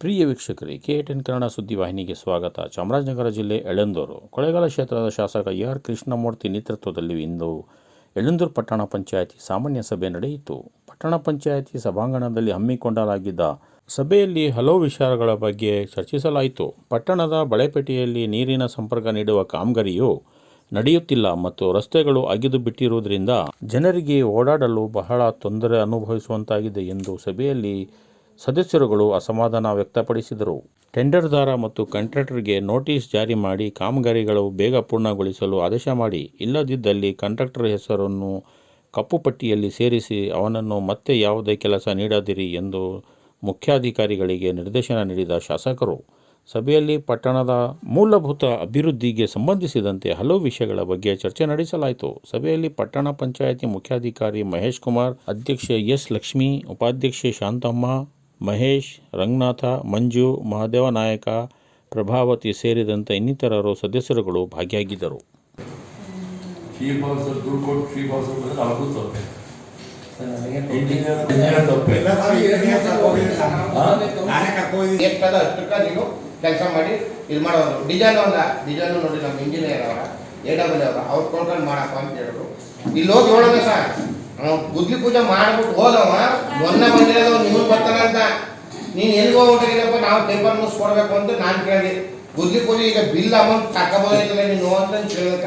ಪ್ರಿಯ ವೀಕ್ಷಕರೇ, K ten Kannada ಸುದ್ದಿವಾಹಿನಿಗೆ ಸ್ವಾಗತ. ಚಾಮರಾಜನಗರ ಜಿಲ್ಲೆ ಎಳಂದೂರು. ಕೊಳೆಗಾಲ ಕ್ಷೇತ್ರದ ಶಾಸಕ ಎ ಆರ್ ಕೃಷ್ಣಮೂರ್ತಿ ನೇತೃತ್ವದಲ್ಲಿ ಇಂದು ಎಳಂದೂರು ಪಟ್ಟಣ ಪಂಚಾಯಿತಿ ಸಾಮಾನ್ಯ ಸಭೆ ನಡೆಯಿತು. ಪಟ್ಟಣ ಪಂಚಾಯಿತಿ ಸಭಾಂಗಣದಲ್ಲಿ ಹಮ್ಮಿಕೊಂಡಲಾಗಿದ್ದ ಸಭೆಯಲ್ಲಿ ಹಲವು ವಿಚಾರಗಳ ಬಗ್ಗೆ ಚರ್ಚಿಸಲಾಯಿತು. ಪಟ್ಟಣದ ಬಳೆಪೇಟೆಯಲ್ಲಿ ನೀರಿನ ಸಂಪರ್ಕ ನೀಡುವ ಕಾಮಗಾರಿಯು ನಡೆಯುತ್ತಿಲ್ಲ ಮತ್ತು ರಸ್ತೆಗಳು ಅಗಿದು ಬಿಟ್ಟಿರುವುದರಿಂದ ಜನರಿಗೆ ಓಡಾಡಲು ಬಹಳ ತೊಂದರೆ ಅನುಭವಿಸುವಂತಾಗಿದೆ ಎಂದು ಸಭೆಯಲ್ಲಿ ಸದಸ್ಯರುಗಳು ಅಸಮಾಧಾನ ವ್ಯಕ್ತಪಡಿಸಿದರು. ಟೆಂಡರ್ದಾರ ಮತ್ತು ಕಾಂಟ್ರಾಕ್ಟರ್ಗೆ ನೋಟಿಸ್ ಜಾರಿ ಮಾಡಿ ಕಾಮಗಾರಿಗಳು ಬೇಗ ಪೂರ್ಣಗೊಳಿಸಲು ಆದೇಶ ಮಾಡಿ. ಇಲ್ಲದಿದ್ದಲ್ಲಿ ಕಾಂಟ್ರಾಕ್ಟರ್ ಹೆಸರನ್ನು ಕಪ್ಪು ಪಟ್ಟಿಯಲ್ಲಿ ಸೇರಿಸಿ ಅವನನ್ನು ಮತ್ತೆ ಯಾವುದೇ ಕೆಲಸ ನೀಡದಿರಿ ಎಂದು ಮುಖ್ಯಾಧಿಕಾರಿಗಳಿಗೆ ನಿರ್ದೇಶನ ನೀಡಿದ ಶಾಸಕರು. ಸಭೆಯಲ್ಲಿ ಪಟ್ಟಣದ ಮೂಲಭೂತ ಅಭಿವೃದ್ಧಿಗೆ ಸಂಬಂಧಿಸಿದಂತೆ ಹಲವು ವಿಷಯಗಳ ಬಗ್ಗೆ ಚರ್ಚೆ ನಡೆಸಲಾಯಿತು. ಸಭೆಯಲ್ಲಿ ಪಟ್ಟಣ ಪಂಚಾಯಿತಿ ಮುಖ್ಯಾಧಿಕಾರಿ ಮಹೇಶ್ ಕುಮಾರ್, ಅಧ್ಯಕ್ಷೆ ಎಸ್ ಲಕ್ಷ್ಮಿ, ಉಪಾಧ್ಯಕ್ಷೆ ಶಾಂತಮ್ಮ ಮಹೇಶ್ ರಂಗನಾಥ ಮಂಜು ಮಹಾದೇವ ನಾಯಕ ಪ್ರಭಾವತಿ ಸೇರಿದಂತೆ ಇನ್ನಿತರರು ಸದಸ್ಯರುಗಳು ಭಾಗಿಯಾಗಿದ್ದರು. ಕೆಲಸ ಮಾಡಿ ಇದು ಮಾಡೋದು ಡಿಸೈನ್ ಒಂದ ಡಿಸೈನ್ ನೋಡಿ ನಮ್ಮ ಇಂಜಿನಿಯರ್ ಅವರ ಎ ಡಬಲ್ ಅವರ. ಅವ್ರು ಕೊಂಡ್ಕೊಂಡು ಮಾಡಪ್ಪ ಅಂತ ಹೇಳಿದ್ರು. ಇಲ್ಲಿ ಹೋಗಿ ಸರ್. ಅವ್ನು ಗುದ್ಲಿ ಪೂಜೆ ಮಾಡ್ಬಿಟ್ಟು ಹೋದವ, ಮೊನ್ನೆ ಬಂದಿರೋದು ನೀವು ಬರ್ತಾನಂತ ನೀನು ಎಲ್ಲಿಗೆ ಹೋಗ್ಬಿಟ್ಟಿಲ್ಲಪ್ಪ ನಾವು ಪೇಪರ್ ನ್ಯೂಸ್ ಕೊಡ್ಬೇಕು ಅಂತ ನಾನು ಕೇಳಿದೆ. ಗುದ್ಲಿ ಪೂಜೆ ಈಗ ಬಿಲ್ ಅಮೌಂಟ್ ತಗೋಬೋದಿಲ್ಲ ನೀನು ಅಂತ ಕೇಳಕ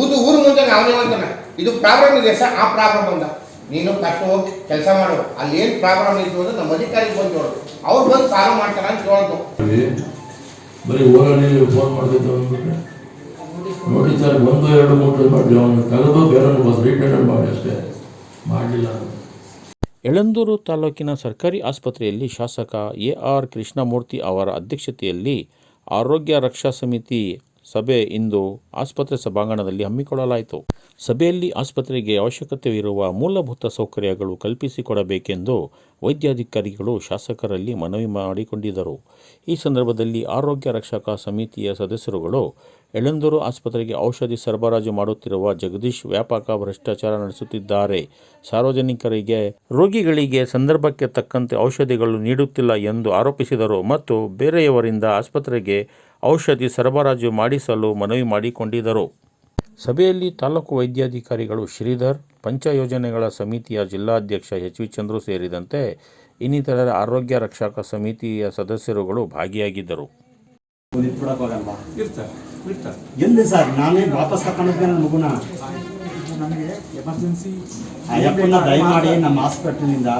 ಊದು ಊರು ಮುಂದೆ ನಾವೇ ಅಂತಾನೆ. ಇದು ಪ್ರಾಬ್ಲಮ್ ಇದೆ ಸರ್, ಆ ಪ್ರಾಬ್ಲಮ್ ಬಂದ. ನೀನು ಕಷ್ಟ ಹೋಗಿ ಕೆಲಸ ಮಾಡು. ಅಲ್ಲಿ ಏನು ಪ್ರಾಬ್ಲಮ್ ಇತ್ತು ಅಂದ್ರೆ ನಮ್ಮ ಅಧಿಕಾರಿಗೆ ಬಂದು ನೋಡು ಅವ್ರು ಬಂದು ಸಾಲ್ವ್ ಮಾಡ್ತಾರ ಅಂತ ಕೇಳೋದು. ಬರೀ ಓಡಾಡಿ ಫೋನ್ ಮಾಡ್ತಿದ್ದು ನೋಡಿ ಸರ್, ಒಂದು, ಎರಡು ಮೂರು ಮಾಡಿ ಅವನು ಬೇರೆ ಬಸ್ ರೀಟೆಂಡರ್ ಮಾಡಿ ಅಷ್ಟೇ. ಮಾಡಲಿಲ್ಲ. ಯಳಂದೂರು ತಾಲೂಕಿನ ಸರ್ಕಾರಿ ಆಸ್ಪತ್ರೆಯಲ್ಲಿ ಶಾಸಕ ಎ ಆರ್ ಕೃಷ್ಣಮೂರ್ತಿ ಅವರ ಅಧ್ಯಕ್ಷತೆಯಲ್ಲಿ ಆರೋಗ್ಯ ರಕ್ಷಾ ಸಮಿತಿ ಸಭೆ ಇಂದು ಆಸ್ಪತ್ರೆ ಸಭಾಂಗಣದಲ್ಲಿ ಹಮ್ಮಿಕೊಳ್ಳಲಾಯಿತು. ಸಭೆಯಲ್ಲಿ ಆಸ್ಪತ್ರೆಗೆ ಅವಶ್ಯಕತೆವಿರುವ ಮೂಲಭೂತ ಸೌಕರ್ಯಗಳು ಕಲ್ಪಿಸಿಕೊಡಬೇಕೆಂದು ವೈದ್ಯಾಧಿಕಾರಿಗಳು ಶಾಸಕರಲ್ಲಿ ಮನವಿ ಮಾಡಿಕೊಂಡಿದ್ದರು. ಈ ಸಂದರ್ಭದಲ್ಲಿ ಆರೋಗ್ಯ ರಕ್ಷಕ ಸಮಿತಿಯ ಸದಸ್ಯರುಗಳು ಯಳಂದೂರು ಆಸ್ಪತ್ರೆಗೆ ಔಷಧಿ ಸರಬರಾಜು ಮಾಡುತ್ತಿರುವ ಜಗದೀಶ್ ವ್ಯಾಪಕ ಭ್ರಷ್ಟಾಚಾರ ನಡೆಸುತ್ತಿದ್ದಾರೆ. ಸಾರ್ವಜನಿಕರಿಗೆ, ರೋಗಿಗಳಿಗೆ ಸಂದರ್ಭಕ್ಕೆ ತಕ್ಕಂತೆ ಔಷಧಿಗಳು ನೀಡುತ್ತಿಲ್ಲ ಎಂದು ಆರೋಪಿಸಿದರು ಮತ್ತು ಬೇರೆಯವರಿಂದ ಆಸ್ಪತ್ರೆಗೆ ಔಷಧಿ ಸರಬರಾಜು ಮಾಡಿಸಲು ಮನವಿ ಮಾಡಿಕೊಂಡಿದ್ದರು. ಸಭೆಯಲ್ಲಿ ತಾಲೂಕು ವೈದ್ಯಾಧಿಕಾರಿಗಳು ಶ್ರೀಧರ್ ಪಂಚ ಯೋಜನೆಗಳ ಸಮಿತಿಯ ಜಿಲ್ಲಾಧ್ಯಕ್ಷ ಎಚ್ ವಿ ಚಂದ್ರು ಸೇರಿದಂತೆ ಇನ್ನಿತರ ಆರೋಗ್ಯ ರಕ್ಷಕ ಸಮಿತಿಯ ಸದಸ್ಯರುಗಳು ಭಾಗಿಯಾಗಿದ್ದರು. ಎಲ್ಲಿ ಸರ್? ನಾನೇ ವಾಪಸ್ ಹಾಕೊಂಡಿದ್ದೆ ನನ್ನ ಮಗುನ. ನಮಗೆ ಎಮರ್ಜೆನ್ಸಿ. ಅಯ್ಯಪ್ಪನ ದಯಮಾಡಿ ನಮ್ಮ ಹಾಸ್ಪಿಟಲ್ನಿಂದ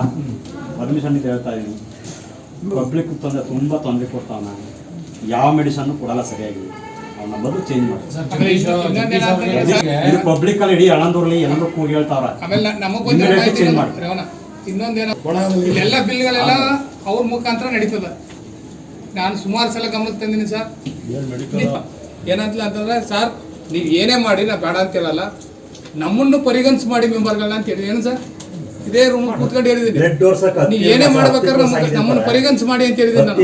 ಪರ್ಮಿಷನ್ ಇದೆ ಹೇಳ್ತಾ ಇದ್ದೀನಿ. ಪಬ್ಲಿಕ್ ತೊಂದರೆ ತುಂಬ ತೊಂದರೆ ಕೊಡ್ತಾವ ನಾನು. ಯಾವ ಮೆಡಿಸನ್ ಕೊಡಲ್ಲ ಸರಿಯಾಗಿ. ಅವನ ಬದಲು ಚೇಂಜ್ ಮಾಡಿ. ಪಬ್ಲಿಕ್ ಅಲ್ಲಿ ಇಡೀ ಅಳಂದೂರ್ಲಿ ಎಲ್ಲರೂ ಕೂಗಿ ಹೇಳ್ತಾವ್ರ. ಚೇಂಜ್ ಮಾಡಿ. ಇನ್ನೊಂದೇನೋ ಇಲ್ಲೆಲ್ಲ ಬಿಲ್ಗಳೆಲ್ಲ ಅವ್ರ ಮುಖಾಂತರ ನಡೀತದ. ನಾನು ಸುಮಾರು ಸಲ ಗಮನಕ್ಕೆ ತಂದಿನಿ ಸರ್. ಏನಂತಲ್ಲ ಅಂತಂದ್ರೆ ಸರ್ ನೀವು ಏನೇ ಮಾಡಿ ನಾ ಬೇಡ ಅಂತ ಹೇಳಲ್ಲ. ನಮ್ಮನ್ನು ಪರಿಗಣಿಸಿ ಮಾಡಿ ಮೆಂಬರ್ಗಳನ್ನ ಅಂತ ಹೇಳಿ. ಏನು ಸರ್? ಇದೇ ರೂಮ್ ಕೂತ್ಕೊಂಡು ಹೇಳಿದ್ದೀನಿ ನೀವು ಏನೇ ಮಾಡ್ಬೇಕಾದ್ರೆ ನಮ್ಮನ್ನ ಪರಿಗಣಿಸಿ ಮಾಡಿ ಅಂತ ಹೇಳಿದ್ದೀನಿ ನಾನು.